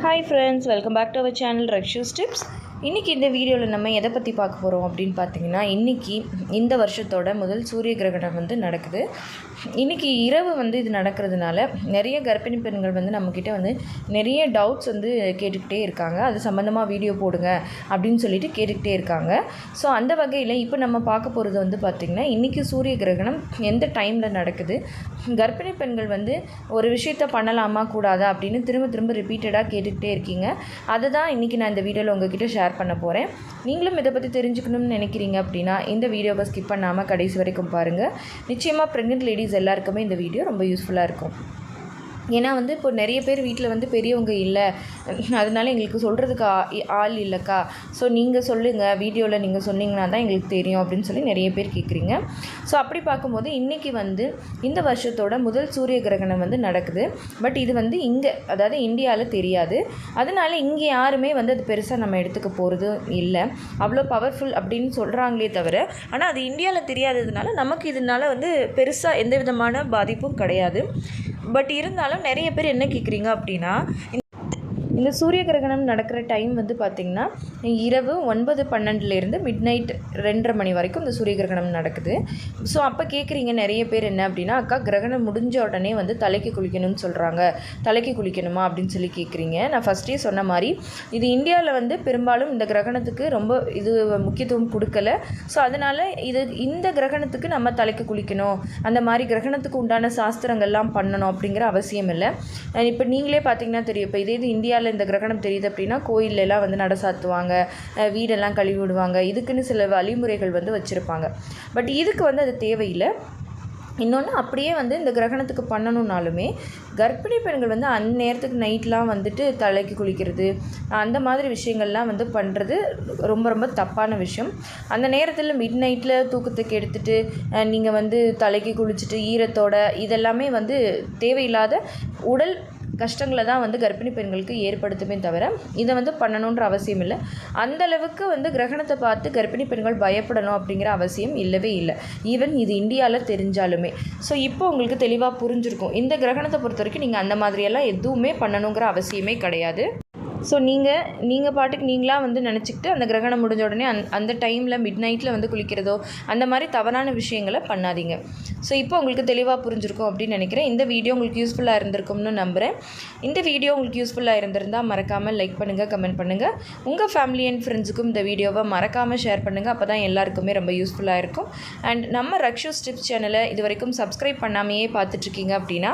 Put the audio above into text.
hi friends welcome back to our channel Rakshu's tips இன்றைக்கி இந்த வீடியோவில் நம்ம எதை பற்றி பார்க்க போகிறோம் அப்படின்னு பார்த்தீங்கன்னா இன்றைக்கி இந்த வருஷத்தோட முதல் சூரிய கிரகணம் வந்து நடக்குது. இன்றைக்கி இரவு வந்து இது நடக்கிறதுனால நிறைய கர்ப்பிணி பெண்கள் வந்து நம்மக்கிட்ட வந்து நிறைய டவுட்ஸ் வந்து கேட்டுக்கிட்டே இருக்காங்க. அது சம்மந்தமாக வீடியோ போடுங்க அப்படின்னு சொல்லிட்டு கேட்டுக்கிட்டே இருக்காங்க. ஸோ அந்த வகையில் இப்போ நம்ம பார்க்க போகிறது வந்து பார்த்திங்கன்னா இன்றைக்கி சூரிய கிரகணம் எந்த டைமில் நடக்குது? கர்ப்பிணி பெண்கள் வந்து ஒரு விஷயத்த பண்ணலாமா கூடாதா அப்படின்னு திரும்ப திரும்ப ரிப்பீட்டடாக கேட்டுக்கிட்டே இருக்கீங்க. அதை தான் இன்றைக்கி நான் இந்த வீடியோவில் உங்ககிட்ட ஷேர் பண்ண போகிறேன் நீங்களும் இதை பற்றி தெரிஞ்சுக்கணும்னு நினைக்கிறீங்க அப்படின்னா இந்த வீடியோவை ஸ்கிப் பண்ணாமல் கடைசி வரைக்கும் பாருங்கள் நிச்சயமாக ப்ரெக்னென்ட் லேடிஸ் எல்லாருக்குமே இந்த வீடியோ ரொம்ப யூஸ்ஃபுல்லாக இருக்கும். ஏன்னா வந்து இப்போ நிறைய பேர் வீட்டில் வந்து பெரியவங்க இல்லை. அதனால எங்களுக்கு சொல்கிறதுக்கு ஆ- ஆள் இல்லைக்கா. ஸோ நீங்கள் சொல்லுங்கள் வீடியோவில் நீங்கள் சொன்னீங்கன்னா தான் எங்களுக்கு தெரியும் அப்படின்னு சொல்லி நிறைய பேர் கேட்குறீங்க. ஸோ அப்படி பார்க்கும்போது இன்றைக்கி வந்து இந்த வருஷத்தோட முதல் சூரிய கிரகணம் வந்து நடக்குது. பட் இது வந்து இங்கே அதாவது இந்தியாவில் தெரியாது. அதனால இங்கே யாருமே வந்து அது பெருசாக நம்ம எடுத்துக்க போகிறது இல்லை. அவ்வளோ பவர்ஃபுல் அப்படின்னு சொல்கிறாங்களே தவிர ஆனால் அது இந்தியாவில் தெரியாததுனால நமக்கு இதனால வந்து பெருசாக எந்த விதமான பாதிப்பும் கிடையாது. பட் இருந்தாலும் நிறைய பேர் என்ன கேட்குறீங்க அப்படின்னா இந்த சூரிய கிரகணம் நடக்கிற டைம் வந்து பார்த்திங்கன்னா இரவு ஒன்பது பன்னெண்டுலேருந்து மிட் நைட் ரெண்டரை மணி வரைக்கும் இந்த சூரிய கிரகணம் நடக்குது. ஸோ அப்போ கேட்குறீங்க நிறைய பேர் என்ன அப்படின்னா அக்கா கிரகணம் முடிஞ்ச உடனே வந்து தலைக்கு குளிக்கணும்னு சொல்கிறாங்க தலைக்கு குளிக்கணுமா? அப்படின்னு சொல்லி கேட்குறீங்க நான் ஃபஸ்ட்டே சொன்ன மாதிரி இது இந்தியாவில் வந்து பெரும்பாலும் இந்த கிரகணத்துக்கு ரொம்ப இது முக்கியத்துவம் கொடுக்கல. ஸோ அதனால் இது இந்த கிரகணத்துக்கு நம்ம தலைக்கு குளிக்கணும். அந்த மாதிரி கிரகணத்துக்கு உண்டான சாஸ்திரங்கள்லாம் பண்ணணும் அப்படிங்கிற அவசியம் இல்லை. இப்போ நீங்களே பார்த்தீங்கன்னா தெரியும் இப்போ இதே இது இந்தியாவில் இந்த கிரகணம் தெரியுது அப்படின்னா கோயில்ல வந்து நட சாத்துவாங்க வீடெல்லாம் கழுவி விடுவாங்க இதுக்குன்னு சில வழிமுறைகள் வந்து வச்சுருப்பாங்க. பட் இதுக்கு வந்து அது தேவையில்லை. இன்னொன்று அப்படியே வந்து இந்த கிரகணத்துக்கு பண்ணணுன்னாலுமே கர்ப்பிணி பெண்கள் வந்து அந்நேரத்துக்கு நைட்லாம் வந்துட்டு தலைக்கு குளிக்கிறது அந்த மாதிரி விஷயங்கள்லாம் வந்து பண்ணுறது ரொம்ப ரொம்ப தப்பான விஷயம். அந்த நேரத்தில் மிட் நைட்டில் தூக்கத்துக்கு எடுத்துட்டு நீங்கள் வந்து தலைக்கு குளிச்சுட்டு ஈரத்தோட இதெல்லாமே வந்து தேவையில்லாத உடல் கஷ்டங்களை தான் வந்து கர்ப்பிணி பெண்களுக்கு ஏற்படுத்துமே தவிர இதை வந்து பண்ணணுன்ற அவசியம் இல்லை. அந்தளவுக்கு வந்து கிரகணத்தை பார்த்து கர்ப்பிணி பெண்கள் பயப்படணும் அப்படிங்கிற அவசியம் இல்லவே இல்லை. ஈவன் இது இந்தியாவில் தெரிஞ்சாலுமே. ஸோ இப்போ உங்களுக்கு தெளிவாக புரிஞ்சிருக்கும். இந்த கிரகணத்தை பொறுத்த வரைக்கும் நீங்கள் அந்த மாதிரியெல்லாம் எதுவுமே பண்ணணுங்கிற அவசியமே கிடையாது. ஸோ நீங்கள் நீங்கள் பாட்டுக்கு நீங்களாக வந்து நினச்சிக்கிட்டு அந்த கிரகணம் முடிஞ்ச உடனே அந் அந்த டைமில் மிட் நைட்டில் வந்து குளிக்கிறதோ அந்த மாதிரி தவறான விஷயங்களை பண்ணாதீங்க. ஸோ இப்போ உங்களுக்கு தெளிவாக புரிஞ்சிருக்கும் அப்படின்னு நினைக்கிறேன். இந்த வீடியோ உங்களுக்கு யூஸ்ஃபுல்லாக இருந்திருக்கும்னு நம்புகிறேன் இந்த வீடியோ உங்களுக்கு யூஸ்ஃபுல்லாக இருந்திருந்தால் மறக்காமல் லைக் பண்ணுங்கள் கமெண்ட் பண்ணுங்கள் உங்கள் ஃபேமிலி அண்ட் ஃப்ரெண்ட்ஸுக்கும் இந்த வீடியோவை மறக்காமல் ஷேர் பண்ணுங்கள் அப்போ தான் எல்லாருக்குமே ரொம்ப யூஸ்ஃபுல்லாக இருக்கும். அண்ட் நம்ம ரக்ஷூ ஸ்டிப்ஸ் சேனலை இது வரைக்கும் சப்ஸ்கிரைப் பண்ணாமையே பார்த்துட்ருக்கீங்க அப்படின்னா